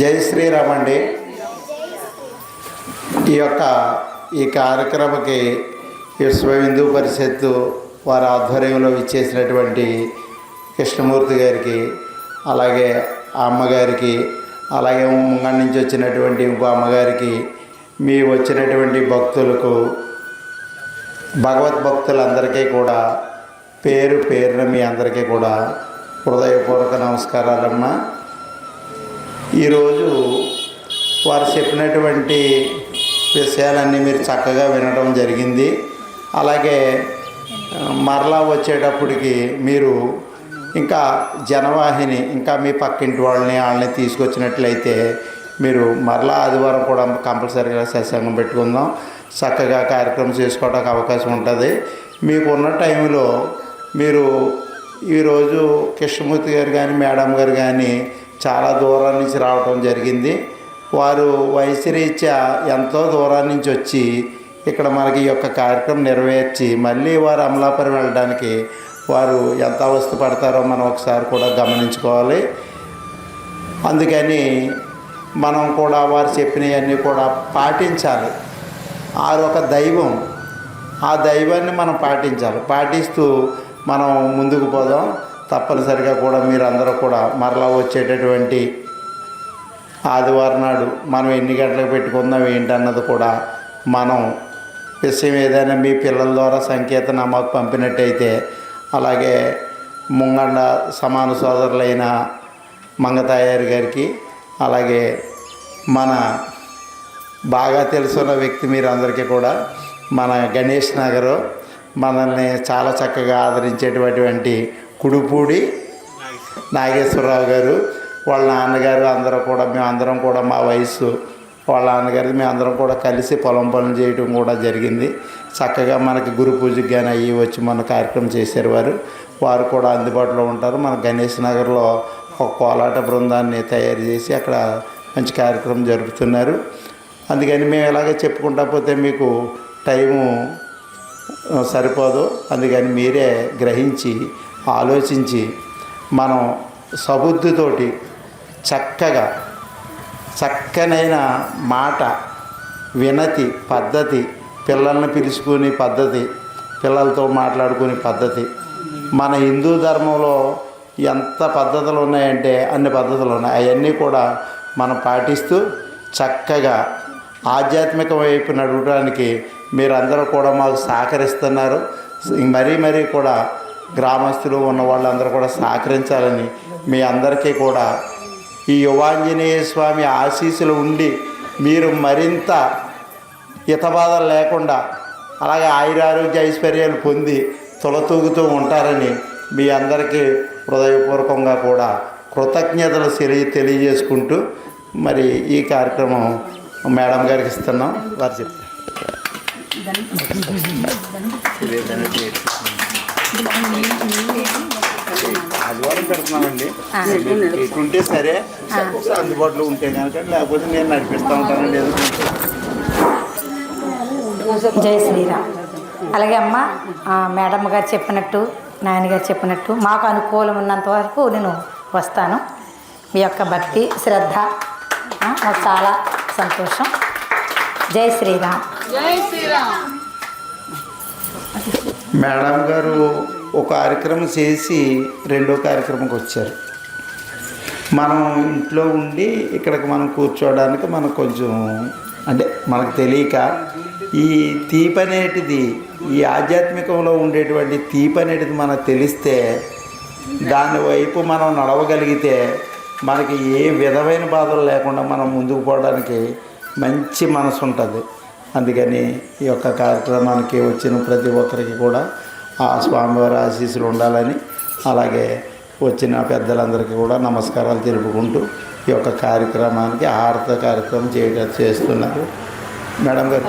జై శ్రీరామ్ అండి. ఈ యొక్క ఈ కార్యక్రమకి విశ్వ హిందూ పరిషత్తు వారి ఆధ్వర్యంలో ఇచ్చేసినటువంటి కృష్ణమూర్తి గారికి అలాగే ఆ అమ్మగారికి అలాగే ముంగడి నుంచి వచ్చినటువంటి ఇంకో అమ్మగారికి మీ వచ్చినటువంటి భక్తులకు భగవత్ భక్తులందరికీ కూడా పేరు పేరున మీ అందరికీ కూడా హృదయపూర్వక నమస్కారాలమ్మా. ఈరోజు వారు చెప్పినటువంటి విషయాలన్నీ మీరు చక్కగా వినడం జరిగింది. అలాగే మరలా వచ్చేటప్పటికి మీరు ఇంకా జనవాహిని ఇంకా మీ పక్కింటి వాళ్ళని వాళ్ళని తీసుకొచ్చినట్లయితే మీరు మరలా ఆదివారం కూడా కంపల్సరీగా సత్సంగం పెట్టుకుందాం. చక్కగా కార్యక్రమం చేసుకోవడానికి అవకాశం ఉంటుంది. మీకు ఉన్న టైంలో మీరు ఈరోజు కృష్ణమూర్తి గారు కానీ మేడం గారు కానీ చాలా దూరం నుంచి రావటం జరిగింది. వారు వయసురీత్యా ఎంతో దూరం నుంచి వచ్చి ఇక్కడ మనకి ఈ యొక్క కార్యక్రమం నెరవేర్చి మళ్ళీ వారు అమలాపురం వెళ్ళడానికి వారు ఎంత అవస్థ పడతారో మనం ఒకసారి కూడా గమనించుకోవాలి. అందుకని మనం కూడా వారు చెప్పినవన్నీ కూడా పాటించాలి. ఆరొక ఒక దైవం ఆ దైవాన్ని మనం పాటించాలి. పాటిస్తూ మనం ముందుకు పోదాం. తప్పనిసరిగా కూడా మీరందరూ కూడా మరలా వచ్చేటటువంటి ఆదివారం నాడు మనం ఎన్ని గంటలకు పెట్టుకుందాం ఏంటన్నది కూడా మనం విషయం ఏదైనా మీ పిల్లల ద్వారా సంకేతం మాకు పంపినట్టయితే అలాగే ముంగండ సమాన సోదరులైన మంగతాయారి గారికి అలాగే మన బాగా తెలుసున్న వ్యక్తి మీరందరికీ కూడా మన గణేష్ నగరు మనల్ని చాలా చక్కగా ఆదరించేటటువంటి కుడుపూడి నాగేశ్వరరావు గారు వాళ్ళ నాన్నగారు అందరూ కూడా మేము అందరం కూడా మా వయసు వాళ్ళ నాన్నగారు మేము అందరం కూడా కలిసి పొలం పనులు చేయడం కూడా జరిగింది. చక్కగా మనకి గురు పూజకి కానీ అయ్యి వచ్చి మన కార్యక్రమం చేశారు వారు. వారు కూడా అందుబాటులో ఉంటారు. మన గణేష్ నగర్లో ఒక కోలాట బృందాన్ని తయారు చేసి అక్కడ మంచి కార్యక్రమం జరుపుతున్నారు. అందుకని మేము ఇలాగే చెప్పుకుంటా పోతే మీకు టైము సరిపోదు. అందుకని మీరే గ్రహించి ఆలోచించి మనం సబుద్ధితోటి చక్కగా చక్కనైన మాట వినతి పద్ధతి పిల్లల్ని పిలుచుకునే పద్ధతి పిల్లలతో మాట్లాడుకునే పద్ధతి మన హిందూ ధర్మంలో ఎంత పద్ధతులు ఉన్నాయంటే అన్ని పద్ధతులు ఉన్నాయి. అవన్నీ కూడా మనం పాటిస్తూ చక్కగా ఆధ్యాత్మిక వైపు నడవడానికి మీరందరూ కూడా మాకు సహకరిస్తున్నారు. మరీ మరీ కూడా గ్రామస్తులు ఉన్న వాళ్ళందరూ కూడా సహకరించాలని మీ అందరికీ కూడా ఈ యువాంజనేయ స్వామి ఆశీస్సులు ఉండి మీరు మరింత హితబాధలు లేకుండా అలాగే ఆయురారోగ్య ఐశ్వర్యాలు పొంది తొలతూగుతూ ఉంటారని మీ అందరికీ హృదయపూర్వకంగా కూడా కృతజ్ఞతలు తెలియ తెలియజేసుకుంటూ మరి ఈ కార్యక్రమం మేడం గారికి ఇస్తున్నాం. వారు చెప్తారు. ఆదివారం పెడుతున్నామండి. సరే అందుబాటులో ఉంటే కనుక లేకపోతే నేను నడిపిస్తూ ఉంటానండి జై శ్రీరామ్. అలాగే అమ్మ ఆ, మేడం గారు చెప్పినట్టు నాయనగారు చెప్పినట్టు మాకు అనుకూలం ఉన్నంత వరకు నేను వస్తాను. మీ యొక్క భక్తి శ్రద్ధ చాలా సంతోషం. జై శ్రీరామ్. మేడం గారు ఒక కార్యక్రమం చేసి రెండో కార్యక్రమంకి వచ్చారు. మనం ఇంట్లో ఉండి ఇక్కడికి మనం కూర్చోవడానికి మనకు కొంచెం అంటే మనకు తెలియక ఈ తీపి అనేటిది ఈ ఆధ్యాత్మికంలో ఉండేటువంటి తీపి అనేటిది మనకు తెలిస్తే దాని వైపు మనం నడవగలిగితే మనకి ఏ విధమైన బాధలు లేకుండా మనం ముందుకు పోవడానికి మంచి మనసు ఉంటుంది. అందుకని ఈ యొక్క కార్యక్రమానికి వచ్చిన ప్రతి ఒక్కరికి కూడా ఆ స్వామివారి ఆశీస్సులు ఉండాలని అలాగే వచ్చిన పెద్దలందరికీ కూడా నమస్కారాలు తెలుపుకుంటూ ఈ యొక్క కార్యక్రమానికి హారత కార్యక్రమం చేయడం చేస్తున్నారు. మేడం గారు.